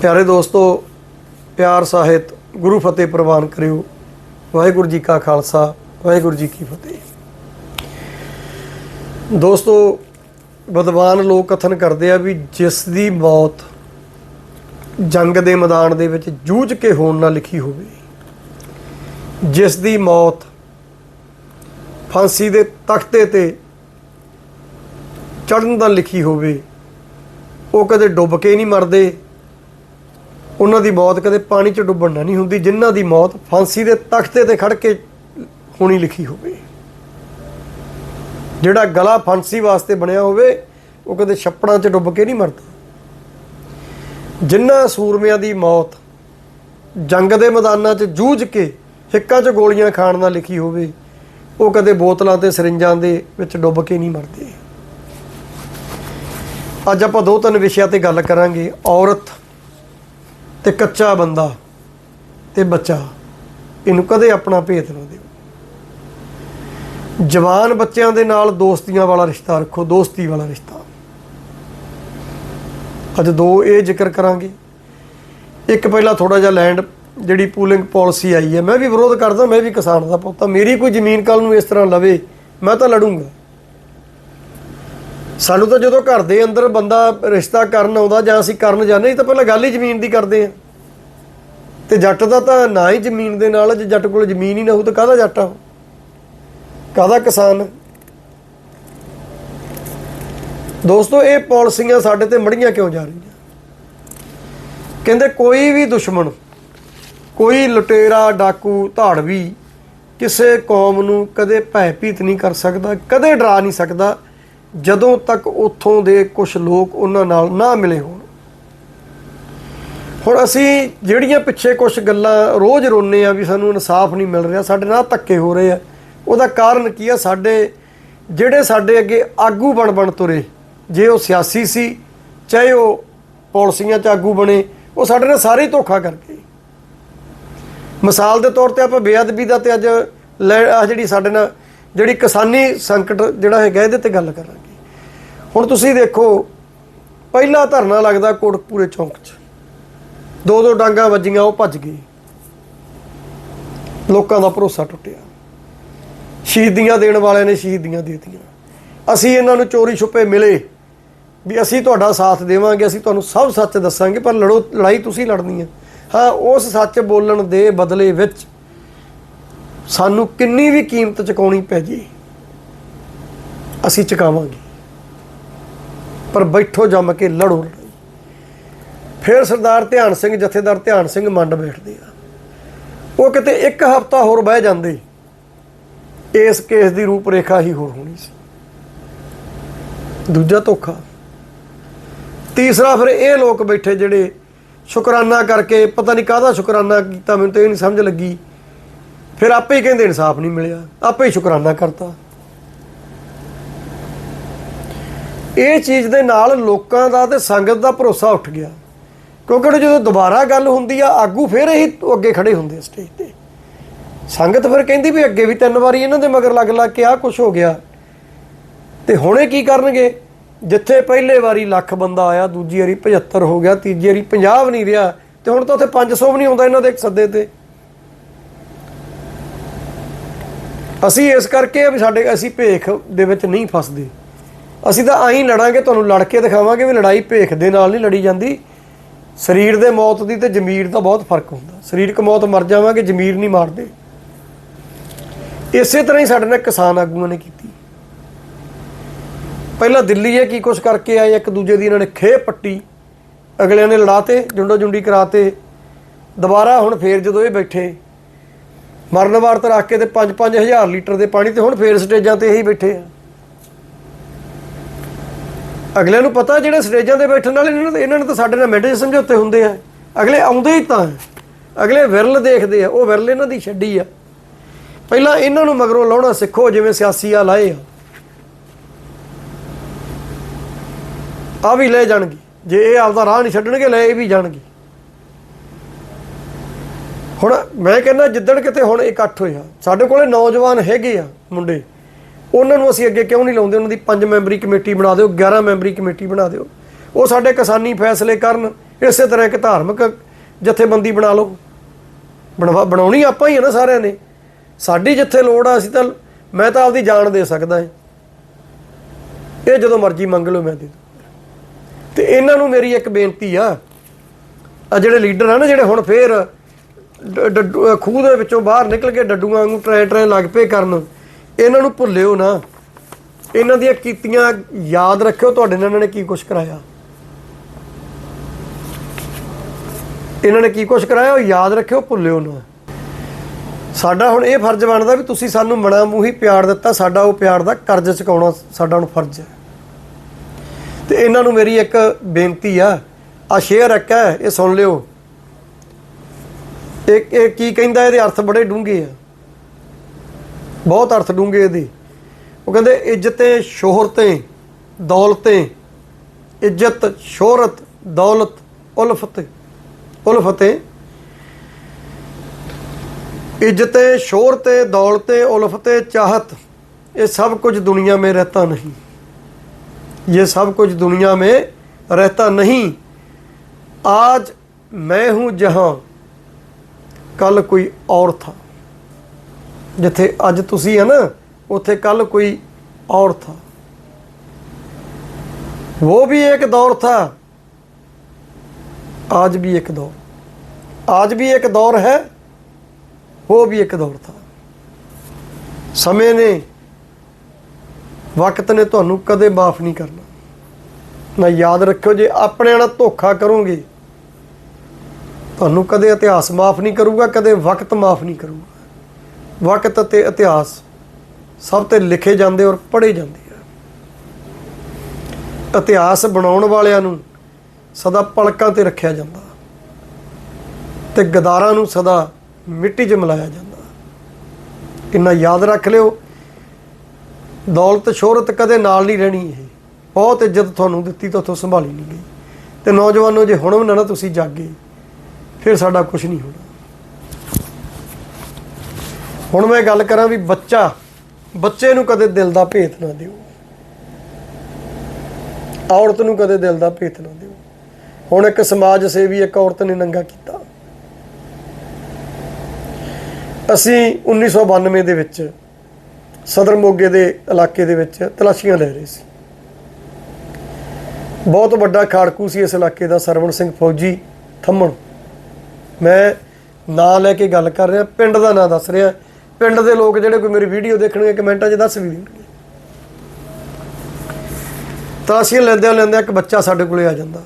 ਪਿਆਰੇ ਦੋਸਤੋ, ਪਿਆਰ ਸਾਹਿਤ ਗੁਰੂ ਫਤਿਹ ਪ੍ਰਵਾਨ ਕਰਿਓ। ਵਾਹਿਗੁਰੂ ਜੀ ਕਾ ਖਾਲਸਾ, ਵਾਹਿਗੁਰੂ ਜੀ ਕੀ ਫਤਿਹ। ਦੋਸਤੋ, ਵਿਦਵਾਨ ਲੋਕ ਕਥਨ ਕਰਦੇ ਆ ਵੀ ਜਿਸ ਦੀ ਮੌਤ ਜੰਗ ਦੇ ਮੈਦਾਨ ਦੇ ਵਿੱਚ ਜੂਝ ਕੇ ਹੋਣ ਨਾਲ ਲਿਖੀ ਹੋਵੇ, ਜਿਸ ਦੀ ਮੌਤ ਫਾਂਸੀ ਦੇ ਤਖਤੇ ਤੇ ਚੜਨ ਦਾ ਲਿਖੀ ਹੋਵੇ, ਉਹ ਕਦੇ ਡੁੱਬ ਕੇ ਨਹੀਂ ਮਰਦੇ ਉਹਨਾਂ ਦੀ ਮੌਤ ਕਦੇ ਪਾਣੀ 'ਚ ਡੁੱਬਣ ਨਾਲ ਨਹੀਂ ਹੁੰਦੀ, ਜਿਨ੍ਹਾਂ ਦੀ ਮੌਤ ਫਾਂਸੀ ਦੇ ਤਖਤੇ ਤੇ ਖੜ ਕੇ ਹੋਣੀ ਲਿਖੀ ਹੋਵੇ। ਜਿਹੜਾ ਗਲਾ ਫਾਂਸੀ ਵਾਸਤੇ ਬਣਿਆ ਹੋਵੇ, ਉਹ ਕਦੇ ਛੱਪੜਾਂ 'ਚ ਡੁੱਬ ਕੇ ਨਹੀਂ ਮਰਦਾ। ਜਿਨ੍ਹਾਂ ਸੂਰਮਿਆਂ ਦੀ ਮੌਤ ਜੰਗ ਦੇ ਮੈਦਾਨਾਂ 'ਚ ਜੂਝ ਕੇ ਹਿੱਕਾਂ 'ਚ ਗੋਲੀਆਂ ਖਾਣ ਨਾਲ ਲਿਖੀ ਹੋਵੇ, ਉਹ ਕਦੇ ਬੋਤਲਾਂ ਤੇ ਸਰਿੰਜਾਂ ਦੇ ਵਿੱਚ ਡੁੱਬ ਕੇ ਨਹੀਂ ਮਰਦੇ। ਅੱਜ ਆਪਾਂ ਦੋ ਤਿੰਨ ਵਿਸ਼ਿਆਂ ਤੇ ਗੱਲ ਕਰਾਂਗੇ, ਔਰਤ ਤੇ ਕੱਚਾ ਬੰਦਾ ਤੇ ਬੱਚਾ, ਇਹਨੂੰ ਕਦੇ ਆਪਣਾ ਭੇਤ ਨਾ ਦਿਓ। ਜਵਾਨ ਬੱਚਿਆਂ ਦੇ ਨਾਲ ਦੋਸਤੀਆਂ ਵਾਲਾ ਰਿਸ਼ਤਾ ਰੱਖੋ, ਦੋਸਤੀ ਵਾਲਾ ਰਿਸ਼ਤਾ। ਅੱਜ ਦੋ ਇਹ ਜ਼ਿਕਰ ਕਰਾਂਗੇ। ਇੱਕ ਪਹਿਲਾਂ ਥੋੜਾ ਜਿਹਾ ਲੈਂਡ ਜਿਹੜੀ ਪੂਲਿੰਗ ਪਾਲਿਸੀ ਆਈ ਹੈ, ਮੈਂ ਵੀ ਵਿਰੋਧ ਕਰਦਾ, ਮੈਂ ਵੀ ਕਿਸਾਨ ਦਾ ਪੁੱਤ ਹਾਂ। ਮੇਰੀ ਕੋਈ ਜ਼ਮੀਨ ਕੱਲ ਨੂੰ ਇਸ ਤਰ੍ਹਾਂ ਲਵੇ, ਮੈਂ ਤਾਂ ਲੜੂੰਗਾ। ਸਾਨੂੰ ਤਾਂ ਜਦੋਂ ਘਰ ਦੇ ਅੰਦਰ ਬੰਦਾ ਰਿਸ਼ਤਾ ਕਰਨ ਆਉਂਦਾ ਜਾਂ ਅਸੀਂ ਕਰਨ ਜਾਂਦੇ ਤਾਂ ਪਹਿਲਾਂ ਗੱਲ ਹੀ ਜ਼ਮੀਨ ਦੀ ਕਰਦੇ ਆ ਤੇ ਜੱਟ ਦਾ ਤਾਂ ਨਾ ਹੀ ਜ਼ਮੀਨ ਦੇ ਨਾਲ ਜੇ ਜੱਟ ਕੋਲ ਜ਼ਮੀਨ ਹੀ ਨਾ ਹੋਊ ਤਾਂ ਕਾਹਦਾ ਜੱਟ ਆ ਕਾਹਦਾ ਕਿਸਾਨ? ਦੋਸਤੋ, ਇਹ ਪਾਲਿਸੀਆਂ ਸਾਡੇ ਤੇ ਮੜੀਆਂ ਕਿਉਂ ਜਾ ਰਹੀਆਂ? ਕਹਿੰਦੇ ਕੋਈ ਵੀ ਦੁਸ਼ਮਣ, ਕੋਈ ਲੁਟੇਰਾ, ਡਾਕੂ, ਧਾੜਵੀ ਕਿਸੇ ਕੌਮ ਨੂੰ ਕਦੇ ਭੈਭੀਤ ਨਹੀਂ ਕਰ ਸਕਦਾ, ਕਦੇ ਡਰਾ ਨਹੀਂ ਸਕਦਾ, ਜਦੋਂ ਤੱਕ ਉੱਥੋਂ ਦੇ ਕੁਝ ਲੋਕ ਉਹਨਾਂ ਨਾਲ ਨਾ ਮਿਲੇ ਹੋਣ। ਹੁਣ ਅਸੀਂ ਜਿਹੜੀਆਂ ਪਿੱਛੇ ਕੁਝ ਗੱਲਾਂ ਰੋਜ਼ ਰੋਨੇ ਆ ਵੀ ਸਾਨੂੰ ਇਨਸਾਫ ਨਹੀਂ ਮਿਲ ਰਿਹਾ, ਸਾਡੇ ਨਾਲ ਧੱਕੇ ਹੋ ਰਹੇ ਆ। ਉਹਦਾ ਕਾਰਨ ਕੀ ਆ? ਸਾਡੇ, ਜਿਹੜੇ ਸਾਡੇ ਅੱਗੇ ਆਗੂ ਬਣ ਬਣ ਤੁਰੇ, ਜੇ ਉਹ ਸਿਆਸੀ ਸੀ, ਚਾਹੇ ਉਹ ਪਾਲਿਸੀਆਂ 'ਚ ਆਗੂ ਬਣੇ, ਉਹ ਸਾਡੇ ਨਾਲ ਸਾਰੇ ਹੀ ਧੋਖਾ ਕਰਕੇ। ਮਿਸਾਲ ਦੇ ਤੌਰ ਤੇ ਆਪਾਂ ਬੇਅਦਬੀ ਦਾ ਤੇ ਅੱਜ ਲੈ- ਆਹ ਜਿਹੜੀ ਸਾਡੇ ਨਾਲ, ਜਿਹੜੀ ਕਿਸਾਨੀ ਸੰਕਟ ਜਿਹੜਾ ਹੈਗਾ, ਇਹਦੇ ਤੇ ਗੱਲ ਕਰਾਂਗੇ। ਹੁਣ ਤੁਸੀਂ ਦੇਖੋ, ਪਹਿਲਾ ਧਰਨਾ ਲੱਗਦਾ ਕੋਟਕਪੂਰੇ ਚੌਂਕ 'ਚ। ਦੋ ਦੋ ਡਾਂਗਾ ਵੱਜੀਆਂ, ਉਹ ਭੱਜ ਗਏ ਲੋਕਾਂ ਦਾ ਭਰੋਸਾ ਟੁੱਟਿਆ। ਸ਼ਹੀਦੀਆਂ ਦੇਣ ਵਾਲਿਆਂ ਨੇ ਸ਼ਹੀਦੀਆਂ ਦੇ ਦਿੱਤੀਆਂ। ਅਸੀਂ ਇਹਨਾਂ ਨੂੰ ਚੋਰੀ ਛੁਪੇ ਮਿਲੇ ਵੀ ਅਸੀਂ ਤੁਹਾਡਾ ਸਾਥ ਦੇਵਾਂਗੇ, ਅਸੀਂ ਤੁਹਾਨੂੰ ਸਭ ਸੱਚ ਦੱਸਾਂਗੇ, ਪਰ ਲੜੋ, ਲੜਾਈ ਤੁਸੀਂ ਲੜਨੀ ਹੈ ਹਾਂ, ਉਸ ਸੱਚ ਬੋਲਣ ਦੇ ਬਦਲੇ ਵਿੱਚ ਸਾਨੂੰ ਕਿੰਨੀ ਵੀ ਕੀਮਤ ਚੁਕਾਉਣੀ ਪੈ ਜੇ, ਅਸੀਂ ਚੁਕਾਵਾਂਗੇ। ਪਰ ਬੈਠੋ ਜੰਮ ਕੇ ਲੜੋ ਲੜਾਈ ਫਿਰ ਸਰਦਾਰ ਧਿਆਨ ਸਿੰਘ, ਜਥੇਦਾਰ ਧਿਆਨ ਸਿੰਘ ਮੰਡ ਬੈਠਦੇ ਆ। ਉਹ ਕਿਤੇ ਇੱਕ ਹਫ਼ਤਾ ਹੋਰ ਬਹਿ ਜਾਂਦੇ। ਇਸ ਕੇਸ ਦੀ ਰੂਪਰੇਖਾ ਹੀ ਹੋਰ ਹੋਣੀ ਸੀ। ਦੂਜਾ ਧੋਖਾ। ਤੀਸਰਾ ਫਿਰ ਇਹ ਲੋਕ ਬੈਠੇ ਜਿਹੜੇ ਸ਼ੁਕਰਾਨਾ ਕਰਕੇ, ਪਤਾ ਨਹੀਂ ਕਾਹਦਾ ਸ਼ੁਕਰਾਨਾ ਕੀਤਾ, ਮੈਨੂੰ ਤਾਂ ਇਹ ਨਹੀਂ ਸਮਝ ਲੱਗੀ। ਫਿਰ ਆਪੇ ਹੀ ਕਹਿੰਦੇ ਇਨਸਾਫ ਨਹੀਂ ਮਿਲਿਆ। ਆਪੇ ਹੀ ਸ਼ੁਕਰਾਨਾ ਕਰਤਾ। ਇਹ ਚੀਜ਼ ਦੇ ਨਾਲ ਲੋਕਾਂ ਦਾ ਤੇ ਸੰਗਤ ਦਾ ਭਰੋਸਾ ਉੱਠ ਗਿਆ। ਕਿਉਂਕਿ ਹੁਣ ਜਦੋਂ ਦੁਬਾਰਾ ਗੱਲ ਹੁੰਦੀ ਆ, ਆਗੂ ਫਿਰ ਇਹੀ ਅੱਗੇ ਖੜੇ ਹੁੰਦੇ ਸਟੇਜ ਤੇ। ਸੰਗਤ ਫਿਰ ਕਹਿੰਦੀ ਵੀ ਅੱਗੇ ਵੀ ਤਿੰਨ ਵਾਰੀ ਇਹਨਾਂ ਦੇ ਮਗਰ ਲੱਗ ਲੱਗ ਕੇ ਆਹ ਕੁਝ ਹੋ ਗਿਆ। ਤੇ ਹੁਣੇ ਕੀ ਕਰਨਗੇ? ਜਿੱਥੇ ਪਹਿਲੇ ਵਾਰੀ ਲੱਖ ਬੰਦਾ ਆਇਆ, ਦੂਜੀ ਵਾਰੀ 75 ਹੋ ਗਿਆ, ਤੀਜੀ ਵਾਰੀ 50 ਵੀ ਨਹੀਂ ਰਿਹਾ, ਤੇ ਹੁਣ ਤਾਂ ਉੱਥੇ 500 ਵੀ ਨਹੀਂ ਆਉਂਦਾ ਇਹਨਾਂ ਦੇ ਇੱਕ ਸੱਦੇ ਤੇ। ਅਸੀਂ ਇਸ ਕਰਕੇ ਵੀ ਸਾਡੇ, ਅਸੀਂ ਭੇਖ ਦੇ ਵਿੱਚ ਨਹੀਂ ਫਸਦੇ। ਅਸੀਂ ਤਾਂ ਆਹੀਂ ਲੜਾਂਗੇ, ਤੁਹਾਨੂੰ ਲੜ ਕੇ ਦਿਖਾਵਾਂਗੇ ਵੀ ਲੜਾਈ ਭੇਖ ਦੇ ਨਾਲ ਨਹੀਂ ਲੜੀ ਜਾਂਦੀ। ਸਰੀਰ ਦੇ ਮੌਤ ਦੀ ਤੇ ਜ਼ਮੀਰ ਦਾ ਬਹੁਤ ਫ਼ਰਕ ਹੁੰਦਾ। ਸਰੀਰਕ ਮੌਤ ਮਰ ਜਾਵਾਂਗੇ, ਜ਼ਮੀਰ ਨਹੀਂ ਮਾਰਦੇ। ਇਸੇ ਤਰ੍ਹਾਂ ਹੀ ਸਾਡੇ ਨਾਲ ਕਿਸਾਨ ਆਗੂਆਂ ਨੇ ਕੀਤੀ। ਪਹਿਲਾਂ ਦਿੱਲੀ ਇਹ ਕੀ ਕੁਛ ਕਰਕੇ ਆਏ, ਇੱਕ ਦੂਜੇ ਦੀ ਇਹਨਾਂ ਨੇ ਖੇ ਪੱਟੀ, ਅਗਲਿਆਂ ਨੇ ਲੜਾਤੇ ਜੁੰਡਾ ਜੁੰਡੀ ਕਰਾਤੇ। ਦੁਬਾਰਾ ਹੁਣ ਫੇਰ ਜਦੋਂ ਇਹ ਬੈਠੇ, ਮਰਨ ਵਾਰਤ ਰੱਖ ਕੇ ਤੇ 5-5000 ਲੀਟਰ ਦੇ ਪਾਣੀ ਤੇ ਹੁਣ ਫੇਰ ਸਟੇਜਾਂ ਤੇ ਇਹੀ ਬੈਠੇ ਆ। ਅਗਲਿਆਂ ਨੂੰ ਪਤਾ ਜਿਹੜੇ ਸਟੇਜਾਂ ਤੇ ਬੈਠਣ ਵਾਲੇ ਇਹਨਾਂ ਨੂੰ, ਇਹਨਾਂ ਨੇ ਤਾਂ ਸਾਡੇ ਨਾਲ ਮਿੰਟ 'ਚ ਸਮਝੌਤੇ ਹੁੰਦੇ ਆ। ਅਗਲੇ ਆਉਂਦੇ ਹੀ ਤਾਂ ਹੈ। ਅਗਲੇ ਵਿਰਲ ਦੇਖਦੇ ਆ, ਉਹ ਵਿਰਲ ਇਹਨਾਂ ਦੀ ਛੱਡੀ ਆ। ਪਹਿਲਾਂ ਇਹਨਾਂ ਨੂੰ ਮਗਰੋਂ ਲਾਉਣਾ ਸਿੱਖੋ, ਜਿਵੇਂ ਸਿਆਸੀ ਆ, ਲਾਏ ਆ। ਆ ਵੀ ਲੈ ਜਾਣਗੇ। ਜੇ ਇਹ ਆਪਦਾ ਰਾਹ ਨਹੀਂ ਛੱਡਣਗੇ, ਲੈ ਇਹ ਵੀ ਜਾਣਗੇ। ਹੁਣ ਮੈਂ ਕਹਿੰਦਾ, ਜਿੱਦਣ ਕਿਤੇ ਹੁਣ ਇਕੱਠ ਹੋਇਆ, ਸਾਡੇ ਕੋਲੇ ਨੌਜਵਾਨ ਹੈਗੇ ਆ ਮੁੰਡੇ। ਉਹਨਾਂ ਨੂੰ ਅਸੀਂ ਅੱਗੇ ਕਿਉਂ ਨਹੀਂ ਲਾਉਂਦੇ? ਉਹਨਾਂ ਦੀ ਪੰਜ ਮੈਂਬਰੀ ਕਮੇਟੀ ਬਣਾ ਦਿਓ 11 ਮੈਂਬਰੀ ਕਮੇਟੀ ਬਣਾ ਦਿਓ। ਉਹ ਸਾਡੇ ਕਿਸਾਨੀ ਫੈਸਲੇ ਕਰਨ, ਇਸੇ ਤਰ੍ਹਾਂ ਇੱਕ ਧਾਰਮਿਕ ਜਥੇਬੰਦੀ ਬਣਾ ਲਓ। ਬਣਵਾ, ਬਣਾਉਣੀ ਆਪਾਂ ਹੀ ਹੈ ਨਾ ਸਾਰਿਆਂ ਨੇ। ਸਾਡੀ ਜਿੱਥੇ ਲੋੜ ਆ, ਅਸੀਂ ਤਾਂ, ਮੈਂ ਤਾਂ ਆਪਦੀ ਜਾਨ ਦੇ ਸਕਦਾ ਹਾਂ। ਇਹ ਜਦੋਂ ਮਰਜ਼ੀ ਮੰਗ ਲਓ ਮੈਂ ਦੇ ਦੂੰ ਤੇ ਇਹਨਾਂ ਨੂੰ ਮੇਰੀ ਇੱਕ ਬੇਨਤੀ ਆ। ਆ ਜਿਹੜੇ ਲੀਡਰ ਆ ਨਾ, ਜਿਹੜੇ ਹੁਣ ਫੇਰ ਡ- ਡੱਡੂ ਖੂਹ ਦੇ ਵਿੱਚੋਂ ਬਾਹਰ ਨਿਕਲ ਕੇ ਡੱਡੂਆਂ ਵਾਂਗੂ ਟਰੇ ਟਰੇ ਲੱਗ ਪਏ ਕਰਨ ਇਹਨਾਂ ਨੂੰ ਭੁੱਲਿਓ ਨਾ। ਇਹਨਾਂ ਦੀਆਂ ਕੀਤੀਆਂ ਯਾਦ ਰੱਖਿਓ, ਤੁਹਾਡੇ ਨਾਲ ਇਹਨਾਂ ਨੇ ਕੀ ਕੁਛ ਕਰਾਇਆ? ਇਹਨਾਂ ਨੇ ਕੀ ਕੁਛ ਕਰਾਇਆ, ਉਹ ਯਾਦ ਰੱਖਿਓ, ਭੁੱਲਿਓ ਨਾ। ਸਾਡਾ ਹੁਣ ਇਹ ਫਰਜ਼ ਬਣਦਾ ਵੀ ਤੁਸੀਂ ਸਾਨੂੰ ਮਨਾ ਮੂੰਹੀ ਪਿਆਰ ਦਿੱਤਾ, ਸਾਡਾ ਉਹ ਪਿਆਰ ਦਾ ਕਰਜ਼ ਚੁਕਾਉਣਾ ਸਾਡਾ ਹੁਣ ਫਰਜ਼ ਹੈ। ਤੇ ਇਹਨਾਂ ਨੂੰ ਮੇਰੀ ਇੱਕ ਬੇਨਤੀ ਆ ਆ ਸ਼ੇਅਰ ਇੱਕ ਹੈ, ਇਹ ਸੁਣ ਲਿਓ। ਇਹ ਇਹ ਕੀ ਕਹਿੰਦਾ, ਇਹਦੇ ਅਰਥ ਬੜੇ ਡੂੰਘੇ ਆ। ਬਹੁਤ ਅਰਥ ਡੂੰਘੇ ਇਹਦੇ ਉਹ ਕਹਿੰਦੇ ਇੱਜ਼ਤੇ ਸ਼ੋਹਰਤੇ ਦੌਲਤੇ ਇੱਜ਼ਤ ਸ਼ੋਹਰਤ ਦੌਲਤ ਉਲਫਤ ਉਲਫਤੇ ਇੱਜ਼ਤੇ ਸ਼ੋਹਰਤੇ ਦੌਲਤੇ ਉਲਫਤੇ ਚਾਹਤ ये सब कुछ दुनिया में रहता नहीं ये सब कुछ दुनिया में रहता नहीं आज मैं हूं जहां ਕੱਲ ਕੋਈ ਔਰ ਥਾ ਜਿੱਥੇ ਅੱਜ ਤੁਸੀਂ ਹੈ ਨਾ ਉੱਥੇ ਕੱਲ ਕੋਈ ਔਰ ਥਾ वो भी एक दौर था आज भी एक दौर आज भी एक दौर है वो भी एक ਦੌਰ था ਸਮੇਂ ਨੇ ਵਕਤ ਨੇ ਤੁਹਾਨੂੰ ਕਦੇ ਮਾਫ ਨਹੀਂ ਕਰਨਾ ਨਾ ਯਾਦ ਰੱਖਿਓ ਜੇ ਆਪਣੇ ਨਾਲ ਧੋਖਾ ਕਰੋਗੇ ਤੁਹਾਨੂੰ ਕਦੇ ਇਤਿਹਾਸ ਮਾਫ ਨਹੀਂ ਕਰੂਗਾ ਕਦੇ ਵਕਤ ਮਾਫ ਨਹੀਂ ਕਰੂਗਾ ਵਕਤ ਅਤੇ ਇਤਿਹਾਸ ਸਭ ਤੇ ਲਿਖੇ ਜਾਂਦੇ ਔਰ ਪੜ੍ਹੇ ਜਾਂਦੇ ਆ। ਇਤਿਹਾਸ ਬਣਾਉਣ ਵਾਲਿਆਂ ਨੂੰ ਸਦਾ ਪਲਕਾਂ ਤੇ ਰੱਖਿਆ ਜਾਂਦਾ ਤੇ ਗਦਾਰਾਂ ਨੂੰ ਸਦਾ ਮਿੱਟੀ 'ਚ ਮਿਲਾਇਆ ਜਾਂਦਾ। ਇੰਨਾ ਯਾਦ ਰੱਖ ਲਿਓ, ਦੌਲਤ ਸ਼ੋਹਰਤ ਕਦੇ ਨਾਲ ਨਹੀਂ ਰਹਿਣੀ ਇਹ। ਬਹੁਤ ਇੱਜ਼ਤ ਤੁਹਾਨੂੰ ਦਿੱਤੀ ਤਾਂ ਉੱਥੋਂ ਸੰਭਾਲੀ ਨਹੀਂ ਗਈ। ਤੇ ਨੌਜਵਾਨੋ, ਜੇ ਹੁਣ ਵੀ ਨਾ ਨਾ ਤੁਸੀਂ ਜਾਗੇ, ਫਿਰ ਸਾਡਾ ਕੁਝ ਨਹੀਂ ਹੋਣਾ। ਹੁਣ ਮੈਂ ਗੱਲ ਕਰਾਂ ਵੀ ਬੱਚਾ, ਬੱਚੇ ਨੂੰ ਕਦੇ ਦਿਲ ਦਾ ਭੇਤ ਨਾ ਦਿਓ। ਔਰਤ ਨੂੰ ਕਦੇ ਦਿਲ ਦਾ ਭੇਤ ਨਾ ਦਿਓ। ਹੁਣ ਇੱਕ ਸਮਾਜ ਸੇਵੀ, ਇੱਕ ਔਰਤ ਨੇ ਨੰਗਾ ਕੀਤਾ। ਅਸੀਂ 1992 ਦੇ ਵਿੱਚ ਸਦਰ ਮੋਗੇ ਦੇ ਇਲਾਕੇ ਦੇ ਵਿੱਚ ਤਲਾਸ਼ੀਆਂ ਲੈ ਰਹੇ ਸੀ। ਬਹੁਤ ਵੱਡਾ ਖਾੜਕੂ ਸੀ ਇਸ ਇਲਾਕੇ ਦਾ, ਸਰਵਣ ਸਿੰਘ ਫੌਜੀ ਥੰਮਣ। ਮੈਂ ਨਾਂ ਲੈ ਕੇ ਗੱਲ ਕਰ ਰਿਹਾ, ਪਿੰਡ ਦਾ ਨਾਂ ਦੱਸ ਰਿਹਾ। ਪਿੰਡ ਦੇ ਲੋਕ ਜਿਹੜੇ ਕੋਈ ਮੇਰੀ ਵੀਡੀਓ ਦੇਖਣਗੇ, ਕਮੈਂਟਾਂ 'ਚ ਦੱਸ ਵੀ ਦੇਣਗੇ। ਅਸੀਂ ਲੈਂਦਿਆਂ ਲੈਂਦਿਆਂ ਇੱਕ ਬੱਚਾ ਸਾਡੇ ਕੋਲੇ ਆ ਜਾਂਦਾ।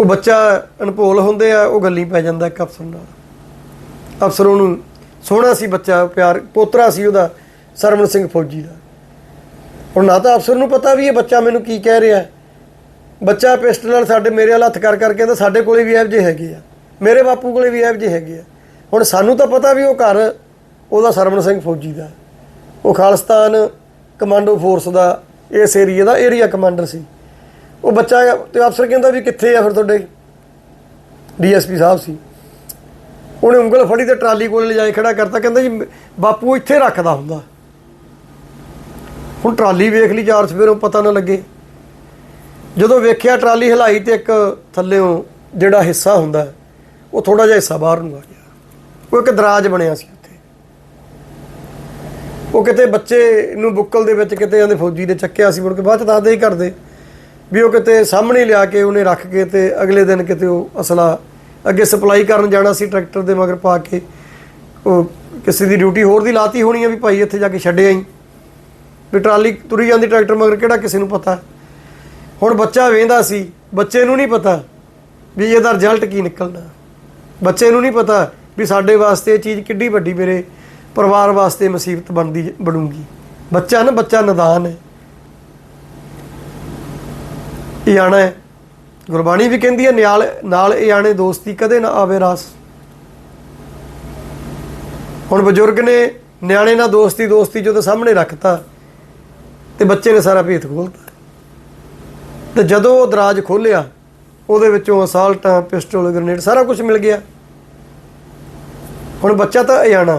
ਉਹ ਬੱਚਾ ਅਨਪੋਲ ਹੁੰਦੇ ਆ, ਉਹ ਗੱਲੀ ਪੈ ਜਾਂਦਾ ਇੱਕ ਅਫਸਰ ਨਾਲ। ਅਫਸਰ ਉਹਨੂੰ ਸੋਹਣਾ ਸੀ ਬੱਚਾ, ਪਿਆਰ, ਪੋਤਰਾ ਸੀ ਉਹਦਾ, ਸਰਵਣ ਸਿੰਘ ਫੌਜੀ ਦਾ। ਹੁਣ ਨਾ ਤਾਂ ਅਫਸਰ ਨੂੰ ਪਤਾ ਵੀ ਇਹ ਬੱਚਾ ਮੈਨੂੰ ਕੀ ਕਹਿ ਰਿਹਾ। ਬੱਚਾ ਪਿਸਟਲ ਨਾਲ ਸਾਡੇ ਮੇਰੇ ਵੱਲ ਹੱਥ ਕਰ ਕਰ ਕਹਿੰਦਾ, ਸਾਡੇ ਕੋਲੇ ਵੀ ਇਹੋ ਜਿਹੇ ਹੈਗੇ ਆ। ਮੇਰੇ ਬਾਪੂ ਕੋਲੇ ਵੀ ਇਹੋ ਜਿਹੇ ਹੈਗੇ ਆ। ਹੁਣ ਸਾਨੂੰ ਤਾਂ ਪਤਾ ਵੀ ਉਹ ਘਰ, ਉਹਦਾ ਸਰਵਣ ਸਿੰਘ ਫੌਜੀ ਦਾ। ਉਹ ਖਾਲਿਸਤਾਨ ਕਮਾਂਡੋ ਫੋਰਸ ਦਾ, ਇਸ ਏਰੀਆ ਦਾ ਏਰੀਆ ਕਮਾਂਡਰ ਸੀ। ਉਹ ਬੱਚਾ ਤੇ ਅਫਸਰ ਕਹਿੰਦਾ ਵੀ ਕਿੱਥੇ ਆ ਫਿਰ ਤੁਹਾਡੇ? ਡੀਐਸਪੀ ਸਾਹਿਬ ਸੀ। ਉਹਨੇ ਉਂਗਲ ਫੜੀ ਤੇ ਟਰਾਲੀ ਕੋਲ ਲਿਜਾਏ ਖੜਾ ਕਰਤਾ, ਕਹਿੰਦਾ ਜੀ, ਬਾਪੂ ਇੱਥੇ ਰੱਖਦਾ ਹੁੰਦਾ। ਹੁਣ ਟਰਾਲੀ ਵੇਖ ਲਈ ਚਾਰ ਸਵੇਰੋਂ, ਪਤਾ ਨਾ ਲੱਗੇ। ਜਦੋਂ ਵੇਖਿਆ ਟਰਾਲੀ ਹਿਲਾਈ ਤੇ ਇੱਕ ਥੱਲੇੋਂ ਜਿਹੜਾ ਹਿੱਸਾ ਹੁੰਦਾ, ਉਹ ਥੋੜਾ ਜਿਹਾ ਹਿੱਸਾ ਬਾਹਰ ਨੂੰ ਆ ਗਿਆ। ਉਹ ਇੱਕ ਦਰਾਜ ਬਣਿਆ ਸੀ ਉੱਥੇ। ਉਹ ਕਿਤੇ ਬੱਚੇ ਨੂੰ ਬੁੱਕਲ ਦੇ ਵਿੱਚ ਕਿਤੇ ਆਂਦੇ ਫੌਜੀ ਨੇ ਚੱਕਿਆ ਸੀ, ਮੁੜ ਕੇ ਬਾਅਦ ਚ ਦੱਸਦੇ ਹੀ ਕਰਦੇ। ਵੀ ਉਹ ਕਿਤੇ ਸਾਹਮਣੇ ਲਿਆ ਕੇ ਉਹਨੇ ਰੱਖ ਕੇ ਤੇ ਅਗਲੇ ਦਿਨ ਕਿਤੇ ਉਹ ਅਸਲਾ ਅੱਗੇ ਸਪਲਾਈ ਕਰਨ ਜਾਣਾ ਸੀ ਟਰੈਕਟਰ ਦੇ ਮਗਰ ਪਾ ਕੇ। ਉਹ ਕਿਸੇ ਦੀ ਡਿਊਟੀ ਹੋਰ ਦੀ ਲਾਤੀ ਹੋਣੀ ਆ ਵੀ ਭਾਈ ਇੱਥੇ ਜਾ ਕੇ ਛੱਡਿਆ ਹੀ ਵੀ ਟਰਾਲੀ ਤੁਰੀ ਜਾਂਦੀ ਟਰੈਕਟਰ ਮਗਰ, ਕਿਹੜਾ ਕਿਸੇ ਨੂੰ ਪਤਾ? ਹੁਣ ਬੱਚਾ ਵੇਂਦਾ ਸੀ, ਬੱਚੇ ਨੂੰ ਨਹੀਂ ਪਤਾ ਵੀ ਇਹਦਾ ਰਿਜ਼ਲਟ ਕੀ ਨਿਕਲਦਾ। ਬੱਚੇ ਨੂੰ ਨਹੀਂ ਪਤਾ ਵੀ ਸਾਡੇ ਵਾਸਤੇ ਇਹ ਚੀਜ਼ ਕਿੱਡੀ ਵੱਡੀ ਮੇਰੇ ਪਰਿਵਾਰ ਵਾਸਤੇ ਮੁਸੀਬਤ ਬਣਦੀ ਬਣੂਗੀ। ਬੱਚਾ ਨਾ, ਬੱਚਾ ਨਦਾਨ ਹੈ। ਇਹ ਆਣਾ ਹੈ। ਗੁਰਬਾਣੀ ਵੀ ਕਹਿੰਦੀ ਹੈ, ਨਿਆਲ ਨਾਲ ਇਹ ਆਣੇ ਦੋਸਤੀ ਕਦੇ ਨਾ ਆਵੇ ਰਾਸ। ਹੁਣ ਬਜ਼ੁਰਗ ਨੇ ਨਿਆਣੇ ਨਾਲ ਦੋਸਤੀ ਦੋਸਤੀ ਜਦੋਂ ਸਾਹਮਣੇ ਰੱਖਤਾ ਤੇ ਬੱਚੇ ਨੇ ਸਾਰਾ ਭੇਤ ਖੋਲਤਾ। ਤੇ ਜਦੋਂ ਉਹ ਦਰਾਜ ਖੋਲਿਆ, ਉਹਦੇ ਵਿੱਚੋਂ ਅਸਾਲਟਾਂ, ਪਿਸਟਲ, ਗ੍ਰਨੇਡ ਸਾਰਾ ਕੁਝ ਮਿਲ ਗਿਆ। ਹੁਣ ਬੱਚਾ ਤਾਂ ਅਜਾਣਾ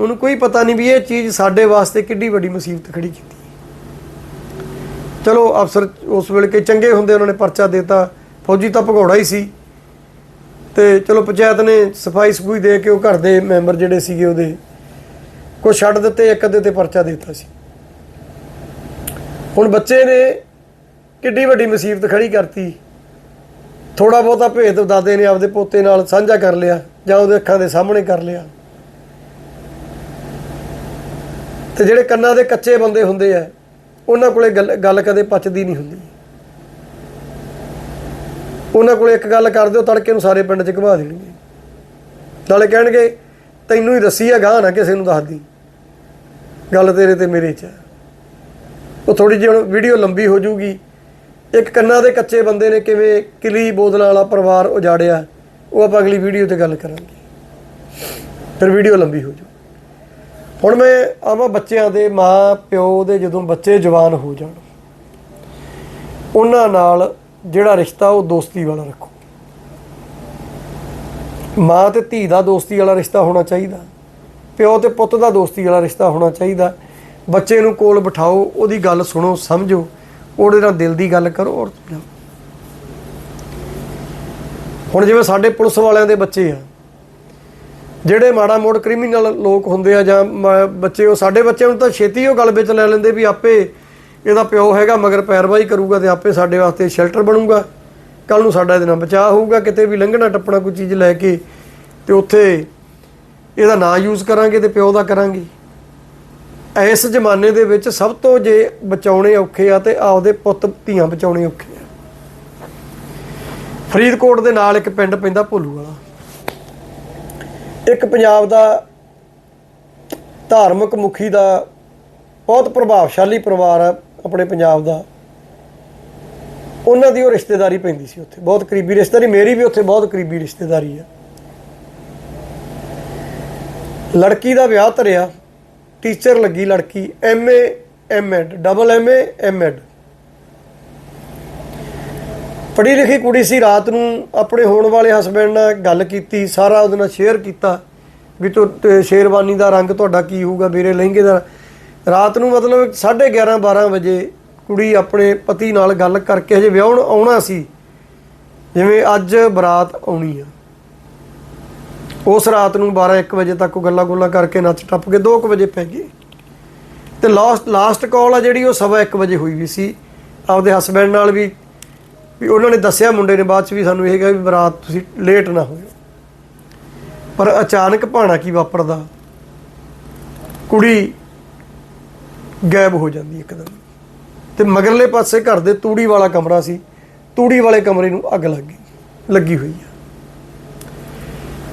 ਉਹਨੂੰ ਕੋਈ ਪਤਾ ਨਹੀਂ ਵੀ ਇਹ ਚੀਜ਼ ਸਾਡੇ ਵਾਸਤੇ ਕਿੱਡੀ ਵੱਡੀ ਮੁਸੀਬਤ ਖੜੀ ਕੀਤੀ ਚਲੋ ਅਫਸਰ ਉਸ ਵੇਲੇ ਕਿ ਚੰਗੇ ਹੁੰਦੇ ਉਹਨਾਂ ਨੇ ਪਰਚਾ ਦਿੱਤਾ, ਫੌਜੀ ਤਾਂ ਭਗੌੜਾ ਹੀ ਸੀ। ਤੇ ਚਲੋ ਪੰਚਾਇਤ ਨੇ ਸਫ਼ਾਈ ਸਫੂਈ ਦੇ ਕੇ ਉਹ ਘਰ ਦੇ ਮੈਂਬਰ ਜਿਹੜੇ ਸੀਗੇ ਉਹਦੇ ਕੋ ਛੱਡ ਦਿੱਤੇ, ਇੱਕ ਅੱਧੇ ਤੇ ਪਰਚਾ ਦੇ ਦਿੱਤਾ ਸੀ। ਹੁਣ ਬੱਚੇ ਨੇ ਕਿੱਡੀ ਵੱਡੀ ਮੁਸੀਬਤ ਖੜੀ ਕਰਤੀ। ਥੋੜਾ ਬਹੁਤਾ ਭੇਦ ਦਾਦੇ ਨੇ ਆਪਦੇ ਪੋਤੇ ਨਾਲ ਸਾਂਝਾ ਕਰ ਲਿਆ ਜਾਂ ਉਹਦੇ ਅੱਖਾਂ ਦੇ ਸਾਹਮਣੇ ਕਰ ਲਿਆ। ਤੇ ਜਿਹੜੇ ਕੰਨਾਂ ਦੇ ਕੱਚੇ ਬੰਦੇ ਹੁੰਦੇ ਆ, ਉਹਨਾਂ ਕੋਲੇ ਗੱਲ ਗੱਲ ਕਦੇ ਪਚਦੀ ਨਹੀਂ ਹੁੰਦੀ। ਉਹਨਾਂ ਕੋਲੇ ਇੱਕ ਗੱਲ ਕਰ ਦਿਓ, ਤੜਕੇ ਨੂੰ ਸਾਰੇ ਪਿੰਡ 'ਚ ਘੁਮਾ ਦੇਣਗੇ। ਨਾਲੇ ਕਹਿਣਗੇ, ਤੈਨੂੰ ਹੀ ਦੱਸੀ ਆ, ਗਾਹ ਨਾ ਕਿਸੇ ਨੂੰ ਦੱਸਦੀ ਗੱਲ ਤੇਰੇ ਤੇ ਮੇਰੇ 'ਚ ਉਹ ਥੋੜੀ ਜਿਹੀ ਹੁਣ ਵੀਡੀਓ ਲੰਬੀ ਹੋ ਜਾਊਗੀ। ਇੱਕ ਕੰਨਾਂ ਦੇ ਕੱਚੇ ਬੰਦੇ ਨੇ ਕਿਵੇਂ ਕਿਲੀ ਬੋਦਲਾਂ ਵਾਲਾ ਪਰਿਵਾਰ ਉਜਾੜਿਆ, ਉਹ ਆਪਾਂ ਅਗਲੀ ਵੀਡੀਓ ਤੇ ਗੱਲ ਕਰਾਂਗੇ। ਫਿਰ ਵੀਡੀਓ ਲੰਬੀ ਹੋ ਜਾਊ। ਹੁਣ ਮੈਂ ਆਵਾਂ ਬੱਚਿਆਂ ਦੇ ਮਾਂ, ਪਿਓ ਦੇ ਜਦੋਂ ਬੱਚੇ ਜਵਾਨ ਹੋ ਜਾਣ, ਉਹਨਾਂ ਨਾਲ ਜਿਹੜਾ ਰਿਸ਼ਤਾ ਉਹ ਦੋਸਤੀ ਵਾਲਾ ਰੱਖੋ। ਮਾਂ ਤੇ ਧੀ ਦਾ ਦੋਸਤੀ ਵਾਲਾ ਰਿਸ਼ਤਾ ਹੋਣਾ ਚਾਹੀਦਾ, ਪਿਓ ਤੇ ਪੁੱਤ ਦਾ ਦੋਸਤੀ ਵਾਲਾ ਰਿਸ਼ਤਾ ਹੋਣਾ ਚਾਹੀਦਾ। ਬੱਚੇ ਨੂੰ ਕੋਲ ਬਿਠਾਓ, ਉਹਦੀ ਗੱਲ ਸੁਣੋ, ਸਮਝੋ। ਉਹਦੇ ਨਾਲ ਦਿਲ ਦੀ ਗੱਲ ਕਰੋ ਔਰ ਹੁਣ ਜਿਵੇਂ ਸਾਡੇ ਪੁਲਿਸ ਵਾਲਿਆਂ ਦੇ ਬੱਚੇ ਆ, ਜਿਹੜੇ ਮਾੜਾ ਮੋੜ ਕ੍ਰਿਮੀਨਲ ਲੋਕ ਹੁੰਦੇ ਆ ਜਾਂ ਮ- ਬੱਚੇ, ਉਹ ਸਾਡੇ ਬੱਚਿਆਂ ਨੂੰ ਤਾਂ ਛੇਤੀ ਉਹ ਗੱਲ ਵਿੱਚ ਲੈ ਲੈਂਦੇ ਵੀ ਆਪੇ ਇਹਦਾ ਪਿਓ ਹੈਗਾ ਮਗਰ ਪੈਰਵਾਈ ਕਰੂਗਾ ਤੇ ਆਪੇ ਸਾਡੇ ਵਾਸਤੇ ਸ਼ੈਲਟਰ ਬਣੂਗਾ। ਕੱਲ ਨੂੰ ਸਾਡਾ ਇਹਦੇ ਨਾਲ ਬਚਾਅ ਹੋਊਗਾ, ਕਿਤੇ ਵੀ ਲੰਘਣਾ ਟੱਪਣਾ ਕੋਈ ਚੀਜ਼ ਲੈ ਕੇ ਤੇ ਉੱਥੇ ਇਹਦਾ ਨਾਂ ਯੂਜ਼ ਕਰਾਂਗੇ ਤੇ ਪਿਓ ਦਾ ਕਰਾਂਗੇ। ਇਸ ਜ਼ਮਾਨੇ ਦੇ ਵਿੱਚ ਸਭ ਤੋਂ ਜੇ ਬਚਾਉਣੇ ਔਖੇ ਆ ਤੇ ਆਪਦੇ ਪੁੱਤ ਧੀਆਂ ਬਚਾਉਣੇ ਔਖੇ ਆ। ਫਰੀਦਕੋਟ ਦੇ ਨਾਲ ਇੱਕ ਪਿੰਡ ਪੈਂਦਾ ਭੋਲੂ ਵਾਲਾ। ਇੱਕ ਪੰਜਾਬ ਦਾ ਧਾਰਮਿਕ ਮੁਖੀ ਦਾ ਬਹੁਤ ਪ੍ਰਭਾਵਸ਼ਾਲੀ ਪਰਿਵਾਰ ਆ ਆਪਣੇ ਪੰਜਾਬ ਦਾ। ਉਹਨਾਂ ਦੀ ਉਹ ਰਿਸ਼ਤੇਦਾਰੀ ਪੈਂਦੀ ਸੀ ਉੱਥੇ, ਬਹੁਤ ਕਰੀਬੀ ਰਿਸ਼ਤੇਦਾਰੀ, ਮੇਰੀ ਵੀ ਉੱਥੇ ਬਹੁਤ ਕਰੀਬੀ ਰਿਸ਼ਤੇਦਾਰੀ ਆ। ਲੜਕੀ ਦਾ ਵਿਆਹ ਧਰਿਆ। ਟੀਚਰ ਲੱਗੀ ਲੜਕੀ MA MEd double MA MEd ਪੜ੍ਹੀ ਲਿਖੀ ਕੁੜੀ ਸੀ, ਰਾਤ ਨੂੰ ਆਪਣੇ ਹੋਣ ਵਾਲੇ ਹਸਬੰਡ ਨਾਲ ਗੱਲ ਕੀਤੀ, ਸਾਰਾ ਉਹਦੇ ਨਾਲ ਸ਼ੇਅਰ ਕੀਤਾ ਵੀ ਤੂੰ ਸ਼ੇਰਵਾਨੀ ਦਾ ਰੰਗ ਤੁਹਾਡਾ ਕੀ ਹੋਊਗਾ ਮੇਰੇ ਲਹਿੰਗੇ ਦਾ। ਰਾਤ ਨੂੰ ਮਤਲਬ 11:30 12 ਵਜੇ ਕੁੜੀ ਆਪਣੇ ਪਤੀ ਨਾਲ ਗੱਲ ਕਰਕੇ ਹਜੇ ਵਿਆਹਣ ਆਉਣਾ ਸੀ, ਜਿਵੇਂ ਅੱਜ ਬਰਾਤ ਆਉਣੀ ਆ। ਉਸ ਰਾਤ ਨੂੰ 12 1 ਵਜੇ ਤੱਕ ਉਹ ਗੱਲਾਂ ਗੁੱਲਾਂ ਕਰਕੇ ਨੱਚ ਟੱਪ ਕੇ 2 ਵਜੇ ਪੈ ਗਏ ਤੇ ਲਾਸਟ ਲਾਸਟ ਕਾਲ ਆ ਜਿਹੜੀ ਉਹ ਸਵਾ 1 ਵਜੇ ਹੋਈ ਵੀ ਸੀ। ਆਪਦੇ ਹਸਬੰਡ ਨਾਲ ਵੀ ਵੀ ਉਹਨਾਂ ਨੇ ਦੱਸਿਆ ਮੁੰਡੇ ਨੇ ਬਾਅਦ ਚ ਵੀ ਸਾਨੂੰ ਇਹ ਕਿਹਾ ਵੀ ਬਰਾਤ ਤੁਸੀਂ ਲੇਟ ਨਾ ਹੋਇਓ। ਪਰ ਅਚਾਨਕ ਭਾਣਾ ਕੀ ਵਾਪਰਦਾ? ਕੁੜੀ ਗਾਇਬ ਹੋ ਜਾਂਦੀ ਇੱਕਦਮ। ਤੇ ਮਗਰਲੇ ਪਾਸੇ ਘਰ ਦੇ ਤੂੜੀ ਵਾਲਾ ਕਮਰਾ ਸੀ। ਤੂੜੀ ਵਾਲੇ ਕਮਰੇ ਨੂੰ ਅੱਗ ਲੱਗ ਗਈ, ਲੱਗੀ ਹੋਈ ਆ।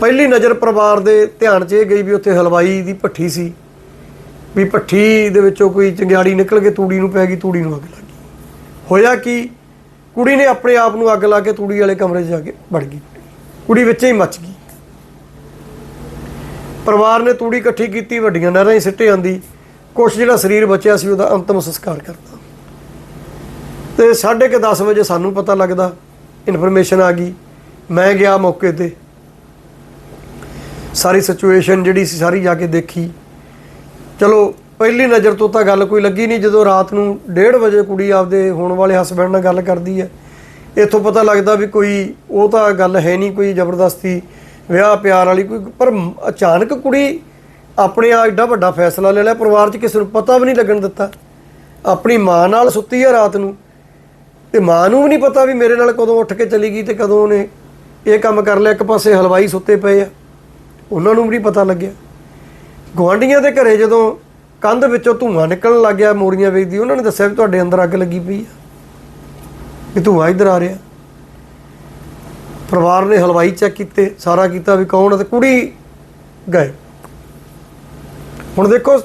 ਪਹਿਲੀ ਨਜ਼ਰ ਪਰਿਵਾਰ ਦੇ ਧਿਆਨ 'ਚ ਇਹ ਗਈ ਵੀ ਉੱਥੇ ਹਲਵਾਈ ਦੀ ਭੱਠੀ ਸੀ, ਵੀ ਭੱਠੀ ਦੇ ਵਿੱਚੋਂ ਕੋਈ ਚੰਗਿਆੜੀ ਨਿਕਲ ਕੇ ਤੂੜੀ ਨੂੰ ਪੈ ਗਈ, ਤੂੜੀ ਨੂੰ ਅੱਗ ਲੱਗ ਗਈ। ਹੋਇਆ ਕਿ? ਕੁੜੀ ਨੇ ਆਪਣੇ ਆਪ ਨੂੰ ਅੱਗ ਲਾ ਕੇ ਤੂੜੀ ਵਾਲੇ ਕਮਰੇ 'ਚ ਜਾ ਕੇ ਵੜ ਗਈ। ਕੁੜੀ ਵਿੱਚੇ ਹੀ ਮੱਚ ਗਈ। ਪਰਿਵਾਰ ਨੇ ਤੂੜੀ ਇਕੱਠੀ ਕੀਤੀ, ਵੱਡੀਆਂ ਨਹਿਰਾਂ ਹੀ ਸਿੱਟੇ ਆਂਦੀ। ਕੁਛ ਜਿਹੜਾ ਸਰੀਰ ਬਚਿਆ ਸੀ, ਉਹਦਾ ਅੰਤਮ ਸੰਸਕਾਰ ਕਰਤਾ। ਤੇ 10:30 ਵਜੇ ਸਾਨੂੰ ਪਤਾ ਲੱਗਦਾ, ਇਨਫੋਰਮੇਸ਼ਨ ਆ ਗਈ, ਮੈਂ ਗਿਆ ਮੌਕੇ ਤੇ। ਸਾਰੀ ਸਿਚੁਏਸ਼ਨ ਜਿਹੜੀ ਸੀ, ਸਾਰੀ ਜਾ ਕੇ ਦੇਖੀ। ਚਲੋ, ਪਹਿਲੀ ਨਜ਼ਰ ਤੋਂ ਤਾਂ ਗੱਲ ਕੋਈ ਲੱਗੀ ਨਹੀਂ, ਜਦੋਂ ਰਾਤ ਨੂੰ 1:30 ਵਜੇ ਕੁੜੀ ਆਪਦੇ ਹੋਣ ਵਾਲੇ ਹਸਬੰਡ ਨਾਲ ਗੱਲ ਕਰਦੀ ਹੈ। ਇੱਥੋਂ ਪਤਾ ਲੱਗਦਾ ਵੀ ਕੋਈ, ਉਹ ਤਾਂ ਗੱਲ ਹੈ ਨਹੀਂ ਕੋਈ ਜ਼ਬਰਦਸਤੀ, ਵਿਆਹ ਪਿਆਰ ਵਾਲੀ ਕੋਈ, ਪਰ ਅਚਾਨਕ ਕੁੜੀ ਆਪਣੇ ਆ ਐਡਾ ਵੱਡਾ ਫੈਸਲਾ ਲੈ ਲਿਆ, ਪਰਿਵਾਰ 'ਚ ਕਿਸੇ ਨੂੰ ਪਤਾ ਵੀ ਨਹੀਂ ਲੱਗਣ ਦਿੱਤਾ। ਆਪਣੀ ਮਾਂ ਨਾਲ ਸੁੱਤੀ ਹੈ ਰਾਤ ਨੂੰ। ਤੇ ਮਾਂ ਨੂੰ ਵੀ ਨਹੀਂ ਪਤਾ ਵੀ ਮੇਰੇ ਨਾਲ ਕਦੋਂ ਉੱਠ ਕੇ ਚਲੀ ਗਈ ਤੇ ਕਦੋਂ ਉਹਨੇ ਇਹ ਕੰਮ ਕਰ ਲਿਆ, ਇੱਕ ਪਾਸੇ ਹਲਵਾਈ ਸੁੱਤੇ ਪਏ ਆ। ਉਹਨਾਂ ਨੂੰ ਵੀ ਨਹੀਂ ਪਤਾ ਲੱਗਿਆ। ਗੁਆਂਢੀਆਂ ਦੇ ਘਰੇ ਜਦੋਂ ਕੰਧ ਵਿੱਚੋਂ ਧੂੰਆਂ ਨਿਕਲਣ ਲੱਗ ਗਿਆ ਮੋਰੀਆਂ ਵੇਚਦੀ ਉਹਨਾਂ ਨੇ ਦੱਸਿਆ ਵੀ ਤੁਹਾਡੇ ਅੰਦਰ ਅੱਗ ਲੱਗੀ ਪਈ ਆ, ਵੀ ਧੂੰਆਂ ਇੱਧਰ ਆ ਰਿਹਾ। ਪਰਿਵਾਰ ਨੇ ਹਲਵਾਈ ਚੈੱਕ ਕੀਤੇ, ਸਾਰਾ ਕੀਤਾ ਵੀ ਕੌਣ ਆ ਤੇ ਕੁੜੀ ਗਏ। ਹੁਣ ਦੇਖੋ,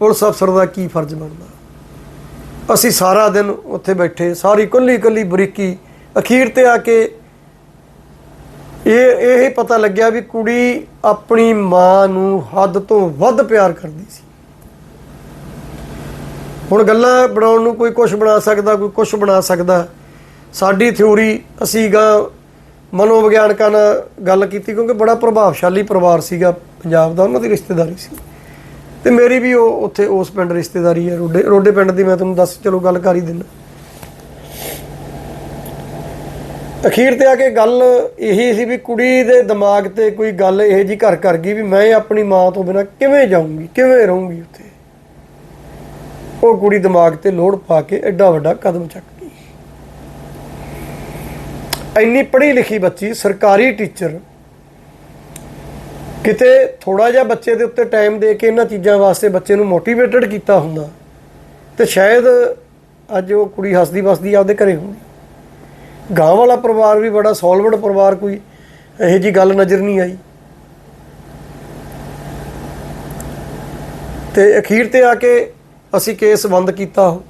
ਪੁਲਿਸ ਅਫਸਰ ਦਾ ਕੀ ਫਰਜ਼ ਬਣਦਾ। ਅਸੀਂ ਸਾਰਾ ਦਿਨ ਉੱਥੇ ਬੈਠੇ, ਸਾਰੀ ਕੁੱਲੀ ਕੱਲੀ ਬਰੀਕੀ ਅਖੀਰ ਤੇ ਆ ਕੇ ਇਹ ਇਹ ਪਤਾ ਲੱਗਿਆ ਵੀ ਕੁੜੀ ਆਪਣੀ ਮਾਂ ਨੂੰ ਹੱਦ ਤੋਂ ਵੱਧ ਪਿਆਰ ਕਰਦੀ ਸੀ। ਹੁਣ ਗੱਲਾਂ ਬਣਾਉਣ ਨੂੰ ਕੋਈ ਕੁਝ ਬਣਾ ਸਕਦਾ, ਕੋਈ ਕੁਝ ਬਣਾ ਸਕਦਾ। ਸਾਡੀ ਥਿਊਰੀ, ਅਸੀਂ ਗਾ ਮਨੋਵਿਗਿਆਨਕਾਂ ਨਾਲ ਗੱਲ ਕੀਤੀ ਕਿਉਂਕਿ ਬੜਾ ਪ੍ਰਭਾਵਸ਼ਾਲੀ ਪਰਿਵਾਰ ਸੀਗਾ ਪੰਜਾਬ ਦਾ, ਉਹਨਾਂ ਦੀ ਰਿਸ਼ਤੇਦਾਰੀ ਸੀ। ਤੇ ਮੇਰੀ ਵੀ ਉਹ ਉੱਥੇ ਉਸ ਪਿੰਡ ਰਿਸ਼ਤੇਦਾਰੀ ਹੈ, ਰੋਡੇ ਰੋਡੇ ਪਿੰਡ ਦੀ ਮੈਂ ਤੁਹਾਨੂੰ ਦੱਸ, ਚਲੋ ਗੱਲ ਕਰ ਹੀ ਦਿੰਦਾ। ਅਖੀਰ ਤੇ ਆ ਕੇ ਗੱਲ ਇਹੀ ਸੀ ਵੀ ਕੁੜੀ ਦੇ ਦਿਮਾਗ ਤੇ ਕੋਈ ਗੱਲ ਇਹ ਜੀ ਘਰ ਕਰ ਗਈ ਵੀ ਮੈਂ ਆਪਣੀ ਮਾਂ ਤੋਂ ਬਿਨਾ ਕਿਵੇਂ ਜਾਊਂਗੀ, ਕਿਵੇਂ ਰਹੂੰਗੀ ਉੱਥੇ? ਉਹ ਕੁੜੀ ਦਿਮਾਗ ਤੇ ਲੋੜ ਪਾ ਕੇ ਐਡਾ ਵੱਡਾ ਕਦਮ ਚੱਕ ਗਈ। ਇੰਨੀ ਪੜ੍ਹੀ ਲਿਖੀ ਬੱਚੀ, ਸਰਕਾਰੀ ਟੀਚਰ, ਕਿਤੇ ਥੋੜਾ ਜਿਹਾ ਬੱਚੇ ਦੇ ਉੱਤੇ ਟਾਈਮ ਦੇ ਕੇ ਇਹਨਾਂ ਚੀਜ਼ਾਂ ਵਾਸਤੇ ਬੱਚੇ ਨੂੰ ਮੋਟੀਵੇਟਡ ਕੀਤਾ ਹੁੰਦਾ ਤੇ ਸ਼ਾਇਦ ਅੱਜ ਉਹ ਕੁੜੀ ਹੱਸਦੀ ਵਸਦੀ ਆਪਦੇ ਘਰੇ ਹੁੰਦੀ। ਗਾਂ ਵਾਲਾ ਪਰਿਵਾਰ ਵੀ ਬੜਾ, ਸੋਲਵਡ ਪਰਿਵਾਰ ਕੋਈ ਇਹੋ ਜੀ ਗੱਲ ਨਜ਼ਰ ਨਹੀਂ ਆਈ। ਤੇ ਅਖੀਰ ਤੇ ਆ ਕੇ ਅਸੀਂ ਕੇਸ ਬੰਦ ਕੀਤਾ ਉਹ।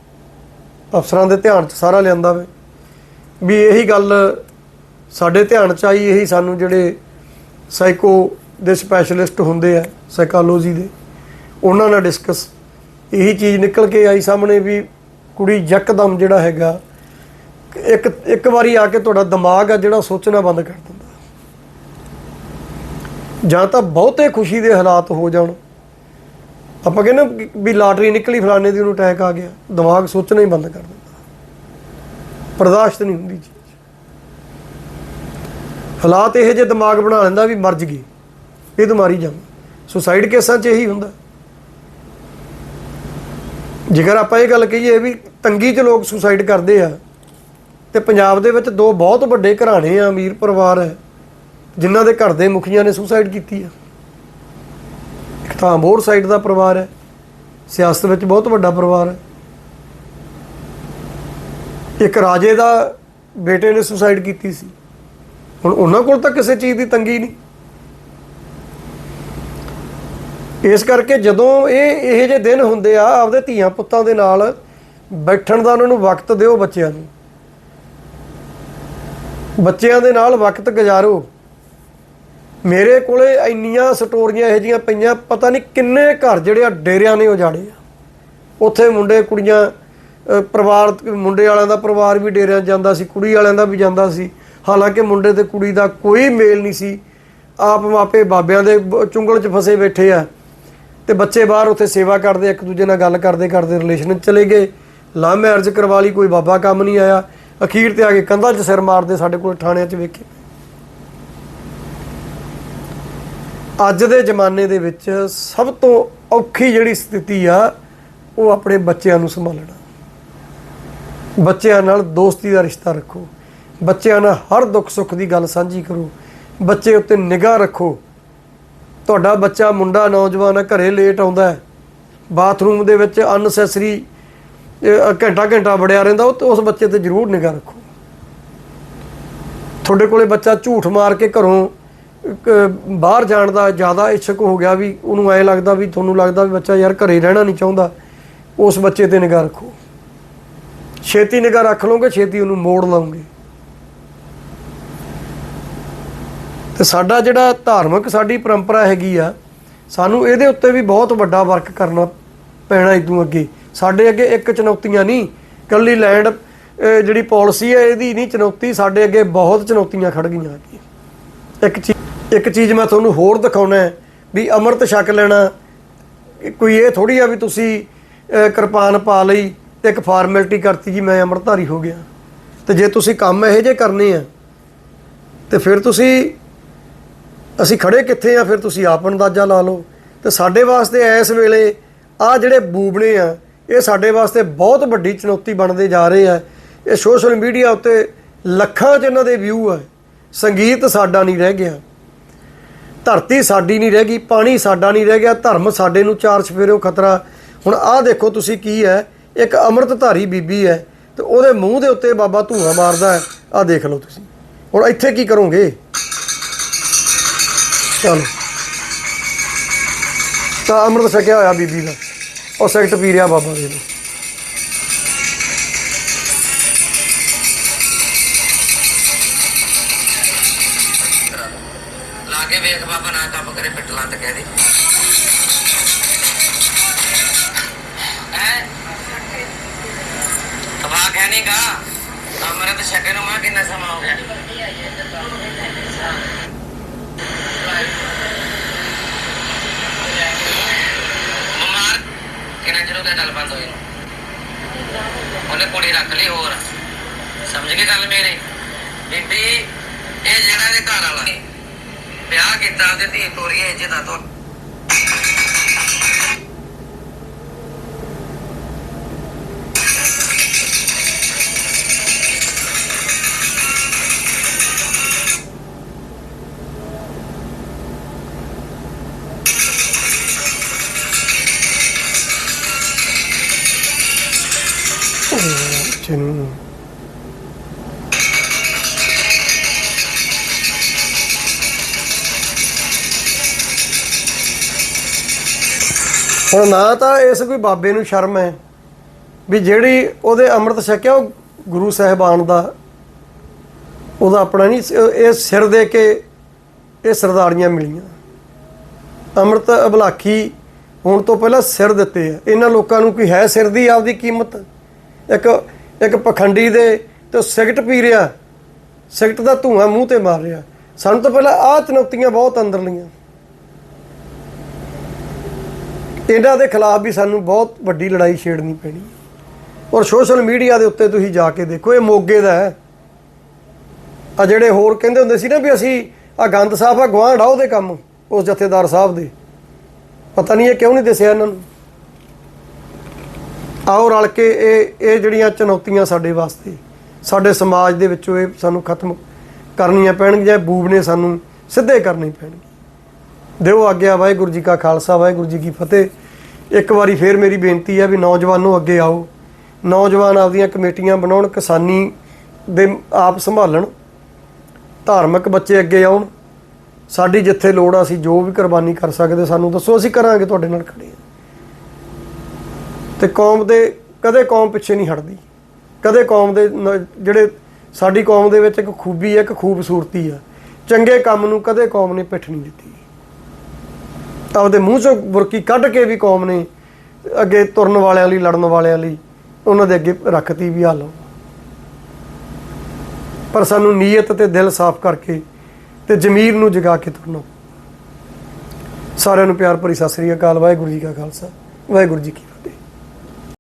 ਅਫਸਰਾਂ ਦੇ ਧਿਆਨ 'ਚ ਸਾਰਾ ਲਿਆਂਦਾ ਵੇ। ਵੀ ਇਹੀ ਗੱਲ ਸਾਡੇ ਧਿਆਨ 'ਚ ਆਈ, ਇਹੀ ਸਾਨੂੰ ਜਿਹੜੇ ਸਾਈਕੋ ਦੇ ਸਪੈਸ਼ਲਿਸਟ ਹੁੰਦੇ ਆ ਸਾਈਕੋਲੋਜੀ ਦੇ, ਉਹਨਾਂ ਨਾਲ ਡਿਸਕਸ ਇਹੀ ਚੀਜ਼ ਨਿਕਲ ਕੇ ਆਈ ਸਾਹਮਣੇ ਵੀ ਕੁੜੀ ਯਕਦਮ ਜਿਹੜਾ ਹੈਗਾ ਇੱਕ ਇੱਕ ਵਾਰੀ ਆ ਕੇ ਤੁਹਾਡਾ ਦਿਮਾਗ ਆ ਜਿਹੜਾ ਸੋਚਣਾ ਬੰਦ ਕਰ ਦਿੰਦਾ। ਜਾਂ ਤਾਂ ਬਹੁਤੇ ਖੁਸ਼ੀ ਦੇ ਹਾਲਾਤ ਹੋ ਜਾਣ। ਆਪਾਂ ਕਹਿੰਦੇ ਵੀ ਲਾਟਰੀ ਨਿਕਲੀ, ਫਲਾਣੇ ਦੀ ਉਹਨੂੰ ਅਟੈਕ ਆ ਗਿਆ। ਦਿਮਾਗ ਸੋਚਣਾ ਹੀ ਬੰਦ ਕਰ ਦਿੰਦਾ। ਬਰਦਾਸ਼ਤ ਨਹੀਂ ਹੁੰਦੀ ਚੀਜ਼। ਹਾਲਾਤ ਇਹੋ ਜਿਹੇ ਦਿਮਾਗ ਬਣਾ ਲੈਂਦਾ ਵੀ ਮਰਜ਼ ਜਗੀ ਇਹ ਤਾਂ ਮਾਰੀ ਜਾਂਦਾ ਸੁਸਾਈਡ ਕੇਸਾਂ 'ਚ ਇਹੀ ਹੁੰਦਾ। ਜੇਕਰ ਆਪਾਂ ਇਹ ਗੱਲ ਕਹੀਏ ਵੀ ਤੰਗੀ 'ਚ ਲੋਕ ਸੁਸਾਈਡ ਕਰਦੇ ਆ ਤੇ ਪੰਜਾਬ ਦੇ ਵਿੱਚ ਦੋ ਬਹੁਤ ਵੱਡੇ ਘਰਾਣੇ ਆ, ਅਮੀਰ ਪਰਿਵਾਰ ਹੈ, ਜਿਨ੍ਹਾਂ ਦੇ ਘਰ ਦੇ ਮੁਖੀਆਂ ਨੇ ਸੁਸਾਈਡ ਕੀਤੀ ਆ। ਇੱਕ ਤਾਂ ਅੰਬੋਰ ਸਾਈਡ ਦਾ ਪਰਿਵਾਰ ਹੈ, ਸਿਆਸਤ ਵਿੱਚ ਬਹੁਤ ਵੱਡਾ ਪਰਿਵਾਰ ਹੈ। ਇੱਕ ਰਾਜੇ ਦਾ ਬੇਟੇ ਨੇ ਸੁਸਾਈਡ ਕੀਤੀ ਸੀ। ਹੁਣ ਉਹਨਾਂ ਕੋਲ ਤਾਂ ਕਿਸੇ ਚੀਜ਼ ਦੀ ਤੰਗੀ ਨਹੀਂ। ਇਸ ਕਰਕੇ ਜਦੋਂ ਇਹ ਇਹੋ ਜਿਹੇ ਦਿਨ ਹੁੰਦੇ ਆ, ਆਪਦੇ ਧੀਆਂ ਪੁੱਤਾਂ ਦੇ ਨਾਲ ਬੈਠਣ ਦਾ ਉਹਨਾਂ ਨੂੰ ਵਕਤ ਦਿਓ ਬੱਚਿਆਂ ਨੂੰ। ਬੱਚਿਆਂ ਦੇ ਨਾਲ ਵਕਤ ਗੁਜ਼ਾਰੋ। ਮੇਰੇ ਕੋਲੇ ਇੰਨੀਆਂ ਸਟੋਰੀਆਂ ਇਹੋ ਜੀਆਂ ਪਈਆਂ, ਪਤਾ ਨਹੀਂ ਕਿੰਨੇ ਘਰ ਜਿਹੜੇ ਆ ਡੇਰਿਆਂ ਨੇ ਉਜਾੜੇ ਆ। ਉੱਥੇ ਮੁੰਡੇ, ਕੁੜੀਆਂ ਪਰਿਵਾਰ, ਮੁੰਡੇ ਵਾਲਿਆਂ ਦਾ ਪਰਿਵਾਰ ਵੀ ਡੇਰਿਆਂ 'ਚ ਜਾਂਦਾ ਸੀ, ਕੁੜੀ ਵਾਲਿਆਂ ਦਾ ਵੀ ਜਾਂਦਾ ਸੀ। ਹਾਲਾਂਕਿ ਮੁੰਡੇ ਤੇ ਕੁੜੀ ਦਾ ਕੋਈ ਮੇਲ ਨਹੀਂ ਸੀ। ਆਪ ਮਾਪੇ ਬਾਬਿਆਂ ਦੇ ਚੁੰਗਲ 'ਚ ਫਸੇ ਬੈਠੇ ਆ। ਤੇ ਬੱਚੇ ਬਾਹਰ ਉੱਥੇ ਸੇਵਾ ਕਰਦੇ, ਇੱਕ ਦੂਜੇ ਨਾਲ ਗੱਲ ਕਰਦੇ ਕਰਦੇ ਰਿਲੇਸ਼ਨ ਚਲੇ ਗਏ। ਲਾ ਮੈਰਿਜ ਕਰਵਾ ਲਈ, ਕੋਈ ਬਾਬਾ ਕੰਮ ਨਹੀਂ ਆਇਆ। ਅਖੀਰ ਤੇ ਆ ਕੇ ਕੰਧਾਂ 'ਚ ਸਿਰ ਮਾਰਦੇ ਸਾਡੇ ਕੋਲ ਥਾਣਿਆਂ 'ਚ ਵੇਖੇ ਅੱਜ ਦੇ ਜ਼ਮਾਨੇ ਦੇ ਵਿੱਚ ਸਭ ਤੋਂ ਔਖੀ ਜਿਹੜੀ ਸਥਿਤੀ ਆ, ਉਹ ਆਪਣੇ ਬੱਚਿਆਂ ਨੂੰ ਸੰਭਾਲਣਾ। ਬੱਚਿਆਂ ਨਾਲ ਦੋਸਤੀ ਦਾ ਰਿਸ਼ਤਾ ਰੱਖੋ। ਬੱਚਿਆਂ ਨਾਲ ਹਰ ਦੁੱਖ ਸੁੱਖ ਦੀ ਗੱਲ ਸਾਂਝੀ ਕਰੋ। ਬੱਚੇ ਉੱਤੇ ਨਿਗਾਹ ਰੱਖੋ। ਤੁਹਾਡਾ ਬੱਚਾ ਮੁੰਡਾ, ਨੌਜਵਾਨ ਹੈ ਘਰੇ ਲੇਟ ਆਉਂਦਾ ਬਾਥਰੂਮ ਦੇ ਵਿੱਚ ਅਨਸੈਸਰੀ ਘੰਟਾ ਘੰਟਾ ਵੜਿਆ ਰਹਿੰਦਾ, ਉਹ ਤੇ ਉਸ ਬੱਚੇ ਤੇ ਜ਼ਰੂਰ ਨਿਗਾਹ ਰੱਖੋ। ਤੁਹਾਡੇ ਕੋਲੇ ਬੱਚਾ ਝੂਠ ਮਾਰ ਕੇ ਘਰੋਂ ਬਾਹਰ ਜਾਣ ਦਾ ਜ਼ਿਆਦਾ ਇੱਛਕ ਹੋ ਗਿਆ ਵੀ, ਉਹਨੂੰ ਐ ਲੱਗਦਾ ਵੀ, ਤੁਹਾਨੂੰ ਲੱਗਦਾ ਵੀ ਬੱਚਾ ਯਾਰ ਘਰੇ ਰਹਿਣਾ ਨਹੀਂ ਚਾਹੁੰਦਾ, ਉਸ ਬੱਚੇ ਤੇ ਨਿਗਾਹ ਰੱਖੋ। ਛੇਤੀ ਨਿਗਾਹ ਰੱਖ ਲਓਗੇ, ਛੇਤੀ ਉਹਨੂੰ ਮੋੜ ਲਾਉਂਗੇ ਤੇ ਸਾਡਾ ਜਿਹੜਾ ਧਾਰਮਿਕ ਸਾਡੀ ਪਰੰਪਰਾ ਹੈਗੀ ਆ, ਸਾਨੂੰ ਇਹਦੇ ਉੱਤੇ ਵੀ ਬਹੁਤ ਵੱਡਾ ਵਰਕ ਕਰਨਾ ਪੈਣਾ ਇਦੋਂ ਅੱਗੇ। ਸਾਡੇ ਅੱਗੇ ਇੱਕ ਚੁਣੌਤੀਆਂ ਨਹੀਂ। ਕੱਲੀ ਲੈਂਡ ਜਿਹੜੀ ਪਾਲਿਸੀ ਹੈ, ਇਹਦੀ ਨਹੀਂ ਚੁਣੌਤੀ, ਸਾਡੇ ਅੱਗੇ ਬਹੁਤ ਚੁਣੌਤੀਆਂ ਖੜ ਗਈਆਂ ਅੱਗੇ ਇੱਕ ਚੀਜ਼ ਇੱਕ ਚੀਜ਼ ਮੈਂ ਤੁਹਾਨੂੰ ਹੋਰ ਦਿਖਾਉਣਾ ਹੈ ਵੀ ਅੰਮ੍ਰਿਤ ਛਕ ਲੈਣਾ, ਕੋਈ ਇਹ ਥੋੜੀ ਆ ਵੀ ਤੁਸੀਂ ਕਿਰਪਾਨ ਪਾ ਲਈ ਤੇ ਇੱਕ ਫਾਰਮੈਲਿਟੀ ਕਰਤੀ ਜੀ, ਮੈਂ ਅੰਮ੍ਰਿਤਧਾਰੀ ਹੋ ਗਿਆ। ਤੇ ਜੇ ਤੁਸੀਂ ਕੰਮ ਇਹੋ ਜਿਹੇ ਕਰਨੇ ਆ, ਤੇ ਫਿਰ ਤੁਸੀਂ, ਅਸੀਂ ਖੜੇ ਕਿੱਥੇ ਆ? ਫਿਰ ਤੁਸੀਂ ਆਪ ਅੰਦਾਜ਼ਾ ਲਾ ਲਓ। ਤੇ ਸਾਡੇ ਵਾਸਤੇ ਇਸ ਵੇਲੇ ਆ ਜਿਹੜੇ ਬੂਬਣੇ ਆ ਇਹ ਸਾਡੇ ਵਾਸਤੇ ਬਹੁਤ ਵੱਡੀ ਚੁਣੌਤੀ ਬਣਦੇ ਜਾ ਰਹੇ ਆ। ਇਹ ਸੋਸ਼ਲ ਮੀਡੀਆ ਉੱਤੇ ਲੱਖਾਂ 'ਚ ਇਹਨਾਂ ਦੇ ਵਿਊ ਆ। ਸੰਗੀਤ ਸਾਡਾ ਨਹੀਂ ਰਹਿ ਗਿਆ। ਧਰਤੀ ਸਾਡੀ ਨਹੀਂ ਰਹਿ ਗਈ, ਪਾਣੀ ਸਾਡਾ ਨਹੀਂ ਰਹਿ ਗਿਆ, ਧਰਮ ਸਾਡੇ ਨੂੰ ਚਾਰ ਚਫੇਰਿਓ ਖਤਰਾ। ਹੁਣ ਆਹ ਦੇਖੋ ਤੁਸੀਂ ਕੀ ਹੈ, ਇੱਕ ਅੰਮ੍ਰਿਤਧਾਰੀ ਬੀਬੀ ਹੈ ਤੇ ਉਹਦੇ ਮੂੰਹ ਦੇ ਉੱਤੇ ਬਾਬਾ ਧੂਆਂ ਮਾਰਦਾ ਹੈ। ਆਹ ਦੇਖ ਲਓ ਤੁਸੀਂ। ਹੁਣ ਇੱਥੇ ਕੀ ਕਰੋਗੇ? ਚਲੋ। ਤਾਂ ਅੰਮ੍ਰਿਤ ਛਕਿਆ ਹੋਇਆ ਬੀਬੀ ਦਾ। ਉਹ ਸੈਕਟ ਪੀ ਰਿਹਾ ਬਾਬਾ ਜੀ ਨੂੰ। ਲਾ ਕੇ ਵੇਖ ਬਾਬਾ, ਨਾ ਕੰਮ ਕਰੇ, ਪਿੱਟ ਲੱਤ ਕਹਿ ਦੇ। ਹੈ? ਤਬਾਕ ਹੈ ਨਹੀਂ ਗਾ। ਅਮਰਤ ਛਕੇ ਨੂੰ ਮਾਂ ਕਿੰਨਾ ਸਮਾਂ ਹੋ ਗਿਆ ਬਿਮਾਰ ਕਿੰਨਾ ਚਿਰ ਹੋ ਗਿਆ ਗੱਲ ਬੰਦ ਹੋਈ ਨੂੰ ਉਹਨੇ ਕੁੜੀ ਰੱਖ ਲਈ ਹੋਰ। ਸਮਝ ਗਏ ਗੱਲ ਮੇਰੇ? ਬੀਬੀ, ਇਹ ਜਿਹੜਾ ਦੇ ਘਰ ਵਾਲਾ ਹੈ ਵਿਆਹ ਕੀਤਾ ਉਹਦੇ ਧੀ ਤੋਰੀ ਇੰਜ ਦਾ ਤੋਂ ਚਿੰਨ ਹੁਣ ਨਾ ਤਾਂ ਇਸ ਕੋਈ ਬਾਬੇ ਨੂੰ ਸ਼ਰਮ ਹੈ ਵੀ ਜਿਹੜੀ ਉਹਦੇ ਅੰਮ੍ਰਿਤ ਛਕਿਆ, ਉਹ ਗੁਰੂ ਸਾਹਿਬਾਨ ਦਾ। ਉਹਦਾ ਆਪਣਾ ਨਹੀਂ, ਇਹ ਸਿਰ ਦੇ ਕੇ ਇਹ ਸਰਦਾਰੀਆਂ ਮਿਲੀਆਂ। ਅੰਮ੍ਰਿਤ ਅਬਲਾਖੀ ਹੋਣ ਤੋਂ ਪਹਿਲਾਂ ਸਿਰ ਦਿੱਤੇ ਆ। ਇਹਨਾਂ ਲੋਕਾਂ ਨੂੰ ਕੋਈ ਹੈ ਸਿਰ ਦੀ ਆਪਦੀ ਕੀਮਤ? ਇੱਕ ਇੱਕ ਪਖੰਡੀ ਦੇ ਤੇ ਉਹ ਸਿਗਰਟ ਪੀ ਰਿਹਾ। ਸਿਗਰਟ ਦਾ ਧੂਆਂ ਮੂੰਹ ਤੇ ਮਾਰ ਰਿਹਾ। ਸਾਨੂੰ ਤਾਂ ਪਹਿਲਾਂ ਆਹ ਚੁਣੌਤੀਆਂ ਬਹੁਤ ਅੰਦਰਲੀਆਂ ਇਹਨਾਂ ਦੇ ਖਿਲਾਫ ਵੀ ਸਾਨੂੰ ਬਹੁਤ ਵੱਡੀ ਲੜਾਈ ਛੇੜਨੀ ਪੈਣੀ। ਔਰ ਸੋਸ਼ਲ ਮੀਡੀਆ ਦੇ ਉੱਤੇ ਤੁਸੀਂ ਜਾ ਕੇ ਦੇਖੋ, ਇਹ ਮੋਗੇ ਦਾ ਹੈ। ਆ ਜਿਹੜੇ ਹੋਰ ਕਹਿੰਦੇ ਹੁੰਦੇ ਸੀ ਨਾ ਵੀ ਅਸੀਂ ਆ ਗੰਦ ਸਾਹਿਬ ਆ ਗਵਾਂਢ ਆ ਉਹਦੇ ਕੰਮ, ਉਸ ਜਥੇਦਾਰ ਸਾਹਿਬ ਦੇ। ਪਤਾ ਨਹੀਂ ਇਹ ਕਿਉਂ ਨਹੀਂ ਦੱਸਿਆ ਇਹਨਾਂ ਨੂੰ। ਆਓ ਰਲ ਕੇ ਇਹ ਇਹ ਜਿਹੜੀਆਂ ਚੁਣੌਤੀਆਂ ਸਾਡੇ ਵਾਸਤੇ, ਸਾਡੇ ਸਮਾਜ ਦੇ ਵਿੱਚੋਂ ਇਹ ਸਾਨੂੰ ਖਤਮ ਕਰਨੀਆਂ ਪੈਣਗੀਆਂ, ਬੂਬ ਨੇ ਸਾਨੂੰ ਸਿੱਧੇ ਕਰਨੇ ਪੈਣਗੇ। ਦਿਓ ਆਗਿਆ, ਵਾਹਿਗੁਰੂ ਜੀ ਕਾ ਖਾਲਸਾ, ਵਾਹਿਗੁਰੂ ਜੀ ਕੀ ਫਤਿਹ। ਇੱਕ ਵਾਰੀ ਫੇਰ ਮੇਰੀ ਬੇਨਤੀ ਹੈ ਵੀ ਨੌਜਵਾਨੋ ਅੱਗੇ ਆਓ। ਨੌਜਵਾਨ ਆਪਦੀਆਂ ਕਮੇਟੀਆਂ ਬਣਾਉਣ, ਕਿਸਾਨੀ ਦੇ ਆਪ ਸੰਭਾਲਣ, ਧਾਰਮਿਕ ਬੱਚੇ ਅੱਗੇ ਆਉਣ। ਸਾਡੀ ਜਿੱਥੇ ਲੋੜ ਆ, ਅਸੀਂ ਜੋ ਵੀ ਕੁਰਬਾਨੀ ਕਰ ਸਕਦੇ, ਸਾਨੂੰ ਦੱਸੋ, ਅਸੀਂ ਕਰਾਂਗੇ, ਤੁਹਾਡੇ ਨਾਲ ਖੜੇ ਹਾਂ ਤੇ ਕੌਮ ਦੇ, ਕਦੇ ਕੌਮ ਪਿੱਛੇ ਨਹੀਂ ਹਟਦੀ। ਕਦੇ ਕੌਮ ਦੇ ਜਿਹੜੇ ਸਾਡੀ ਕੌਮ ਦੇ ਵਿੱਚ ਇੱਕ ਖੂਬੀ ਹੈ, ਇੱਕ ਖੂਬਸੂਰਤੀ ਆ ਚੰਗੇ ਕੰਮ ਨੂੰ ਕਦੇ ਕੌਮ ਨੇ ਪਿੱਠ ਨਹੀਂ ਦਿੱਤੀ। ਆਪਦੇ ਮੂੰਹ ਚੋਂ ਬੁਰਕੀ ਕੱਢ ਕੇ ਵੀ ਕੌਮ ਨੇ ਅੱਗੇ ਤੁਰਨ ਵਾਲਿਆਂ ਲਈ, ਲੜਨ ਵਾਲਿਆਂ ਲਈ ਉਹਨਾਂ ਦੇ ਅੱਗੇ ਰੱਖਤੀ ਵੀ ਹਾਲੋ ਪਰ ਸਾਨੂੰ ਨੀਅਤ ਤੇ ਦਿਲ ਸਾਫ਼ ਕਰਕੇ ਤੇ ਜ਼ਮੀਰ ਨੂੰ ਜਗਾ ਕੇ ਤੁਰਨਾ। ਸਾਰਿਆਂ ਨੂੰ ਪਿਆਰ ਭਰੀ ਸਤਿ ਸ੍ਰੀ ਅਕਾਲ। ਵਾਹਿਗੁਰੂ ਜੀ ਕਾ ਖਾਲਸਾ। ਵਾਹਿਗੁਰੂ ਜੀ ਕੀ